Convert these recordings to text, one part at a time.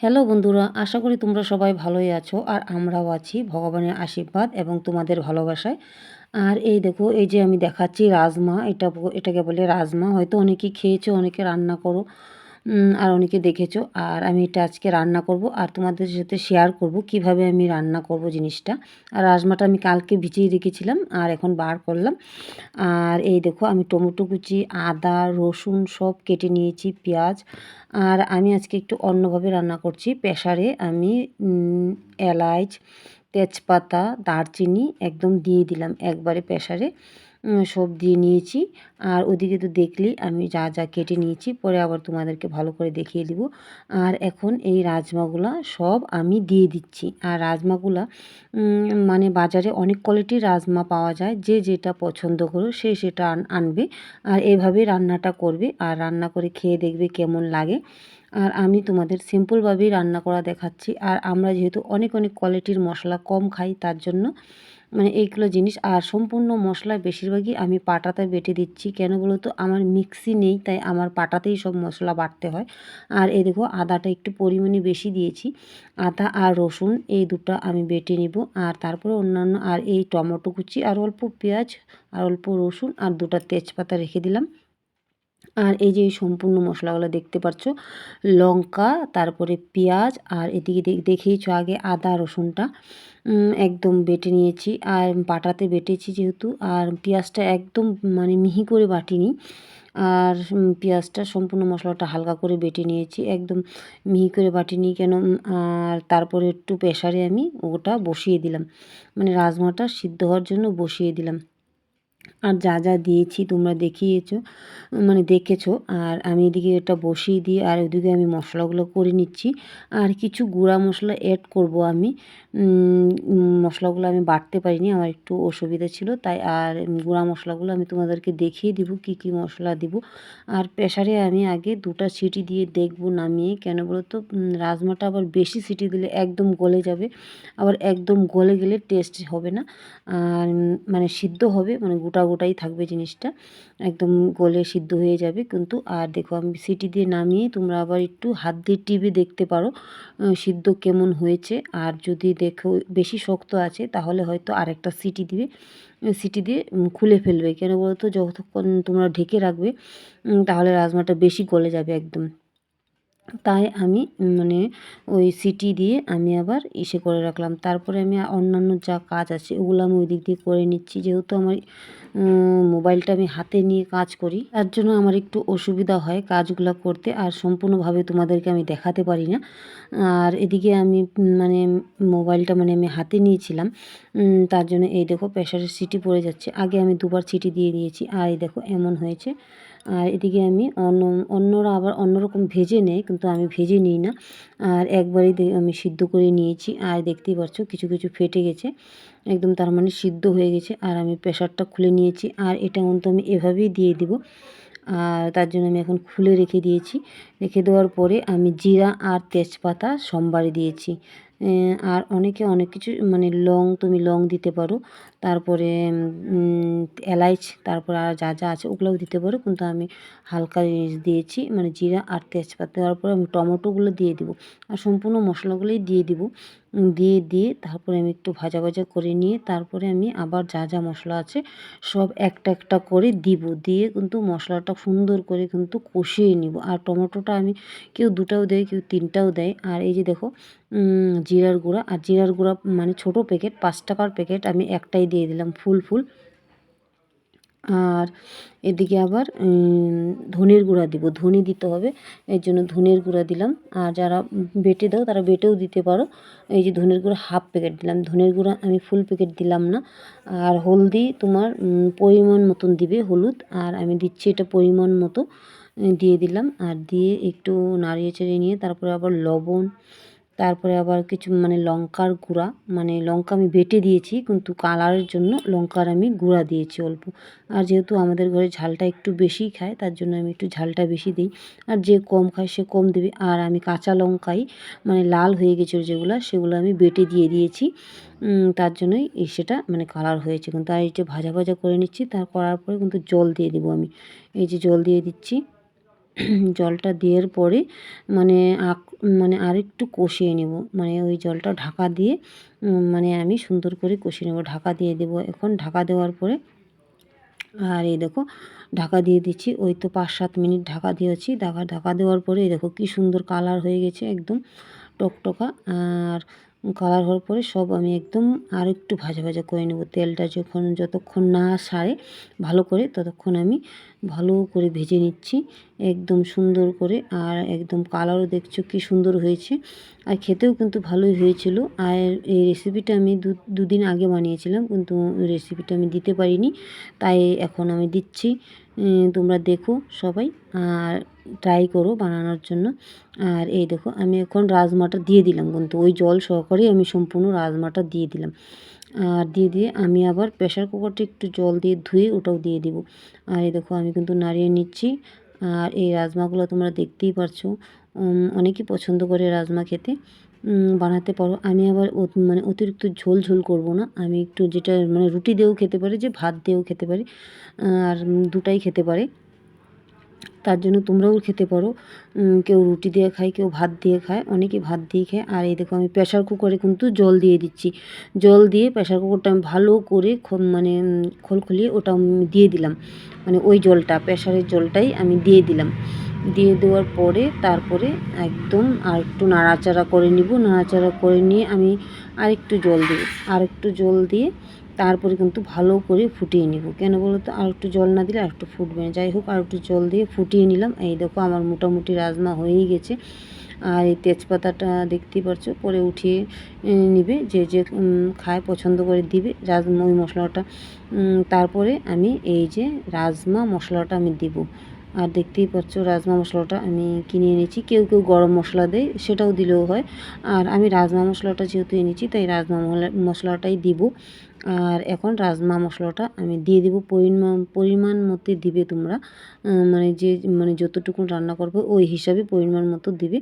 Hello বন্ধুরা, আশা করি তোমরা সবাই ভালোই আছো আর আমরাও আছি ভগবানের আশীর্বাদ এবং তোমাদের ভালোবাসায়। আর এই দেখো, এই যে আমি দেখাচ্ছি রাজমা, এটা এটাকে বলে রাজমা। হয়তো অনেকেই খেয়েছো, অনেকে রান্না করো। আর অনেকে দেখেছ। আর আমি এটা আজকে রান্না করব আর তোমাদের সাথে শেয়ার করব কীভাবে আমি রান্না করব জিনিসটা। আর রাজমাটা আমি কালকে ভিজিয়ে রেখেছিলাম আর এখন বার করলাম। আর এই দেখো, আমি টমেটো কুচি, আদা, রসুন সব কেটে নিয়েছি, পেঁয়াজ। আর আমি আজকে একটু অন্যভাবে রান্না করছি। প্রেসারে আমি এলাচ তেজপাতা, দারচিনি একদম দিয়ে দিলাম একবারে প্রেসারে। সব দিয়ে নিয়েছি। আর ওদিকে তো দেখলি, আমি যা যা কেটে নিয়েছি, পরে আবার তোমাদেরকে ভালো করে দেখিয়ে দিব। আর এখন এই রাজমাগুলা সব আমি দিয়ে দিচ্ছি। আর রাজমাগুলা মানে বাজারে অনেক কোয়ালিটির রাজমা পাওয়া যায়। যে যেটা পছন্দ করো, সে সেটা আনবে। আর এভাবে রান্নাটা করবে। আর রান্না করে খেয়ে দেখবে কেমন লাগে। আর আমি তোমাদের সিম্পলভাবেই রান্না করা দেখাচ্ছি। আর আমরা যেহেতু অনেক অনেক কোয়ালিটির মশলা কম খাই, তার জন্য মানে এইগুলো জিনিস। আর সম্পূর্ণ মশলা বেশিরভাগই আমি পাটাতে বেটে দিচ্ছি। কেন বলো তো আমার মিক্সি নেই, তাই আমার পাটাতেই সব মশলা বাটতে হয়। আর এই দেখো, আদাটা একটু পরিমাণে বেশি দিয়েছি। আদা আর রসুন এই দুটো আমি বেটে নিব। আর তারপরে অন্যান্য আর এই টমেটো কুচি আর অল্প পেঁয়াজ আর অল্প রসুন আর দুটো তেজপাতা রেখে দিলাম। আর এই যে সম্পূর্ণ মশলাগুলো দেখতে পাচ্ছ, লঙ্কা, তারপরে পেঁয়াজ আর এদিকে দেখ- দেখিয়েছো আগে আদা রসুনটা। একদম বেটে নিয়েছি। আর বাটাতে বেটেছি যেহেতু, আর পেঁয়াজটা একদম মানে মিহি করে বাটিনি। আর পেঁয়াজটা সম্পূর্ণ মশলাটা হালকা করে বেটে নিয়েছি, একদম মিহি করে বাটিনি কেন? আর তারপরে একটু প্রেসারে আমি ওটা বসিয়ে দিলাম। মানে রাজমাটা সিদ্ধ হওয়ার জন্য বসিয়ে দিলাম। আর যা যা দিয়েছি তোমরা দেখিয়েছো মানে দেখেছ। আর আমি এদিকে এটা বসিয়ে দিয়ে, আর ওদিকে আমি মশলাগুলো করে নিচ্ছি। আর কিছু গুঁড়া মশলা অ্যাড করব আমি। মশলাগুলো আমি বাটতে পারিনি, আমার একটু অসুবিধা ছিল, তাই আর গুঁড়া মশলাগুলো আমি তোমাদেরকে দেখিয়ে দিব, কি কি মশলা দিব। আর প্রেশারে আমি আগে দুটা সিটি দিয়ে দেখব নামিয়ে, কেন বলো তো রাজমাটা আবার বেশি সিটি দিলে একদম গলে যাবে, আবার একদম গলে গেলে টেস্ট হবে না, আর মানে সিদ্ধ হবে মানে গোটা গোটাই থাকবে জিনিসটা, একদম গলে সিদ্ধ হয়ে যাবে কিন্তু। আর দেখো, আমি সিটি দিয়ে নামিয়ে তোমরা আবার একটু হাত দিয়ে টিপে দেখতে পারো সিদ্ধ কেমন হয়েছে, আর যদি দেখো বেশি শক্ত আছে, তাহলে হয়তো আরেকটা সিটি দিবে সিটি দিয়ে খুলে ফেলবে। কেন বলতো? যতক্ষণ তোমরা ঢেকে রাখবে তাহলে রাজমাটা বেশি গলে যাবে একদম। তাই আমি মানে ওই সিটি দিয়ে আমি আবার ইসে করে রাখলাম। তারপরে আমি অন্যান্য যা কাজ আছে, ওগুলো আমি ওই দিক দিয়ে করে নিচ্ছি। যেহেতু আমার মোবাইলটা আমি হাতে নিয়ে কাজ করি, তার জন্য আমার একটু অসুবিধা হয় কাজগুলো করতে, আর সম্পূর্ণভাবে তোমাদেরকে আমি দেখাতে পারি না। আর এদিকে আমি মানে মোবাইলটা মানে আমি হাতে নিয়েছিলাম। তার জন্য এই দেখো প্রেশারের সিটি পড়ে যাচ্ছে। আগে আমি দুবার সিটি দিয়ে দিয়েছি, আর এই দেখো এমন হয়েছে। আর এদিকে আমি অন্য, অন্যরা আবার অন্যরকম ভেজে নেয় কিন্তু আমি ভেজে নিই না। আর একবারই আমি সিদ্ধ করে নিয়েছি। আর দেখতেই পাচ্ছ কিছু কিছু ফেটে গেছে। একদম তার মানে সিদ্ধ হয়ে গেছে। আর আমি প্রেশারটা খুলে নিয়েছি। আর এটা কিন্তু আমি এভাবেই দিয়ে দিব। আর তার জন্য আমি এখন খুলে রেখে দিয়েছি। রেখে দেওয়ার পরে আমি জিরা আর তেজপাতা, সোমবারে দিয়েছি। আর অনেকে অনেক কিছু মানে লং, তুমি লং দিতে পারো। তারপরে এলাইচ, তারপর আর যা যা আছে ওগুলোও দিতে পারো। কিন্তু আমি হালকা জিনিস দিয়েছি মানে জিরা আর তেজপাতা। দেওয়ার পরে আমি টমেটোগুলো দিয়ে দিব আর সম্পূর্ণ মশলাগুলোই দিয়ে দিব। দিয়ে দিয়ে তারপরে আমি একটু ভাজা ভাজা করে নিয়ে তারপরে আমি আবার যা যা মশলা আছে সব একটা একটা করে দিব। দিয়ে কিন্তু মশলাটা সুন্দর করে কিন্তু কষিয়ে নিব। আর টমেটোটা আমি কেউ দুটাও দেয়, কেউ তিনটাও দেয়। আর এই যে দেখো জিরার গুঁড়া। আর জিরার গুঁড়া মানে ছোট প্যাকেট, পাঁচ টাকার প্যাকেট। আমি একটাই দিয়ে দিলাম ফুল ফুল। আর এদিকে আবার ধনের গুঁড়া দিব। ধনে দিতে হবে, এর জন্য ধনের গুঁড়া দিলাম। আর যারা বেটে দাও, তারা বেটেও দিতে পারো। এই যে ধনের গুঁড়া হাফ প্যাকেট দিলাম। ধনের গুঁড়া আমি ফুল প্যাকেট দিলাম না। আর হলদি তোমার পরিমাণ মতন দিবে হলুদ। আর আমি দিচ্ছি এটা পরিমাণ মতো দিয়ে দিলাম। আর দিয়ে একটু নাড়িয়ে চেড়িয়ে নিয়ে তারপরে আবার লবণ তারপরে আবার কিছু মানে লঙ্কার গুঁড়া মানে লঙ্কা আমি বেটে দিয়েছি, কিন্তু কালারের জন্য লঙ্কার আমি গুঁড়া দিয়েছি অল্প। আর যেহেতু আমাদের ঘরে ঝালটা একটু বেশিই খায়, তার জন্য আমি একটু ঝালটা বেশি দিই। আর যে কম খায় সে কম দেবে। আর আমি কাঁচা লঙ্কাই মানে লাল হয়ে গেছিল যেগুলো, সেগুলো আমি বেটে দিয়ে দিয়েছি। তার জন্যই এই সেটা মানে কালার হয়েছে। কিন্তু আর এই যে ভাজা ভাজা করে নিচ্ছি, তার করার পরে কিন্তু জল দিয়ে দিব আমি। এই যে জল দিয়ে দিচ্ছি। জলটা দেওয়ার পরে মানে আক মানে আরেকটু কষিয়ে নেব। মানে ওই জলটা ঢাকা দিয়ে মানে আমি সুন্দর করে কষিয়ে নেব। ঢাকা দিয়ে দেব। এখন ঢাকা দেওয়ার পরে আর এই দেখো, ঢাকা দিয়ে দিচ্ছি। ওই তো পাঁচ সাত মিনিট ঢাকা দিয়েছি। ঢাকা ঢাকা দেওয়ার পরে এই দেখো কী সুন্দর কালার হয়ে গেছে একদম টকটকা। আর কালার হওয়ার পরে সব আমি একদম আর একটু ভাজা ভাজা করে নেব। তেলটা যখন, যতক্ষণ না সারে ভালো করে, ততক্ষণ আমি ভালো করে ভেজে নিচ্ছি। একদম সুন্দর করে আর একদম কালারও দেখছ কি সুন্দর হয়েছে। আর খেতেও কিন্তু ভালোই হয়েছিল। আর এই রেসিপিটা আমি দু, দুদিন আগে বানিয়েছিলাম, কিন্তু রেসিপিটা আমি দিতে পারিনি। তাই এখন আমি দিচ্ছি। তোমরা দেখো সবাই আর ট্রাই করো বানানোর জন্য। আর এই দেখো, আমি এখন রাজমাটা দিয়ে দিলাম কিন্তু ওই জল সহকারেই আমি সম্পূর্ণ রাজমাটা দিয়ে দিলাম। আর দিয়ে দিয়ে আমি আবার প্রেশার কুকারটা একটু জল দিয়ে ধুয়ে ওটাও দিয়ে দিব। আর এই দেখো আমি কিন্তু নাড়িয়ে নিচ্ছি। আর এই রাজমাগুলো তোমরা দেখতেই পারছ। অনেকেই পছন্দ করে রাজমা খেতে। বানাতে পারো। আমি আবার মানে অতিরিক্ত ঝোল ঝোল করব না। আমি একটু যেটা মানে রুটি দিয়েও খেতে পারি, যে ভাত দিয়েও খেতে পারি। আর দুটাই খেতে পারে। তার জন্য তোমরাও খেতে পারো। কেউ রুটি দিয়ে খায়, কেউ ভাত দিয়ে খায় অনেকে ভাত দিয়ে খায়। আর এই দেখো আমি প্রেশার কুকারে কিন্তু জল দিয়ে দিচ্ছি। জল দিয়ে প্রেশার কুকারটা আমি ভালো করে মানে খোল খুলিয়ে ওটা দিয়ে দিলাম। মানে ওই জলটা প্রেশারের জলটাই আমি দিয়ে দিলাম। দিয়ে দেওয়ার পরে তারপরে একদম আর একটু নাড়াচাড়া করে নিব। নাড়াচাড়া করে নিয়ে আমি আরেকটু জল দেব আরেকটু জল দিয়ে তারপরে কিন্তু ভালো করে ফুটিয়ে নিব। কেন বলো তো? আর একটু জল না দিলে আর একটু ফুটবে না। যাই হোক, আর একটু জল দিয়ে ফুটিয়ে নিলাম। এই দেখো আমার মোটামুটি রাজমা হয়েই গেছে। আর এই তেজপাতাটা দেখতেই পারছ? পরে উঠিয়ে নিবে। যে যে খায়, পছন্দ করে দিবে। রাজমা, ওই মশলাটা। তারপরে আমি এই যে রাজমা মশলাটা আমি দিব। আর দেখতেই পাচ্ছ রাজমা মশলাটা আমি কিনে এনেছি। কেউ কেউ গরম মশলা দেয়, সেটাও দিলেও হয়। আর আমি রাজমা মশলাটা যেহেতু এনেছি, তাই রাজমা মশলাটাই দিব। আর এখন রাজমা মশলাটা আমি দিয়ে দেবো পরিমাণ পরিমাণ মতো দিবে তোমরা। মানে যে মানে যতটুকু রান্না করবে ওই হিসাবে পরিমাণ মতো দিবে।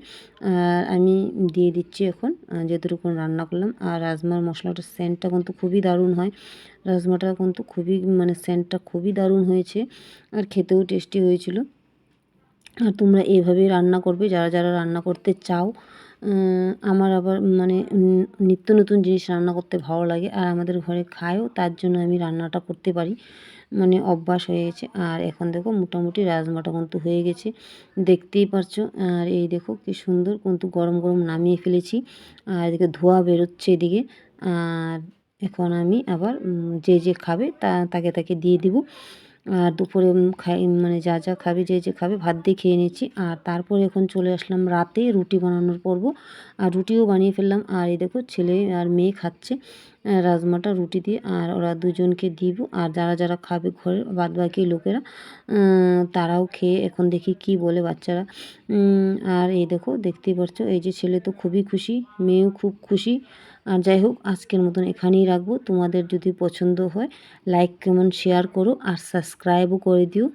আর আমি দিয়ে দিচ্ছি এখন যতটুকু রান্না করলাম। আর রাজমার মশলাটার সেন্টটা কিন্তু খুবই দারুণ হয়। রাজমাটা কিন্তু খুবই মানে সেন্টটা খুবই দারুণ হয়েছে আর খেতেও টেস্টি হয়েছিল। আর তোমরা এইভাবেই রান্না করবে, যারা যারা রান্না করতে চাও আমার আবার মানে নিত্য নতুন জিনিস রান্না করতে ভালো লাগে আর আমাদের ঘরে খায়ও, তার জন্য আমি রান্নাটা করতে পারি। মানে অভ্যাস হয়ে গেছে। আর এখন দেখো মোটামুটি রাজমাটা কিন্তু হয়ে গেছে। দেখতেই পারছ। আর এই দেখো কি সুন্দর কিন্তু গরম গরম নামিয়ে ফেলেছি। আর এদিকে ধোয়া বেরোচ্ছে এদিকে। আর এখন আমি আবার যে যে খাবে তা, তাকে তাকে দিয়ে দিব। আর দুপুরে খাই মানে যা যা খাবে, যে যে খাবে, ভাত দিয়ে খেয়ে নিচ্ছি। আর তারপরে এখন চলে আসলাম রাতে রুটি বানানোর পর্ব। আর রুটিও বানিয়ে ফেললাম। আর এই দেখো ছেলে আর মেয়ে খাচ্ছে রাজমাটা রুটি দিয়ে। আর ওরা দুজনকে দিব। আর যারা যারা খাবে ঘরের বাদ বাকি লোকেরা তারাও খেয়ে এখন দেখি কি বলে বাচ্চারা। আর এই দেখো, দেখতেই পাচ্ছ, এই যে ছেলে তো খুবই খুশি, মেয়েও খুব খুশি। আর যাই হোক, আজকের মতন এখানেই রাখব। তোমাদের যদি পছন্দ হয় লাইক কমেন্ট শেয়ার করো আর সাবস্ক্রাইবও করে দিও।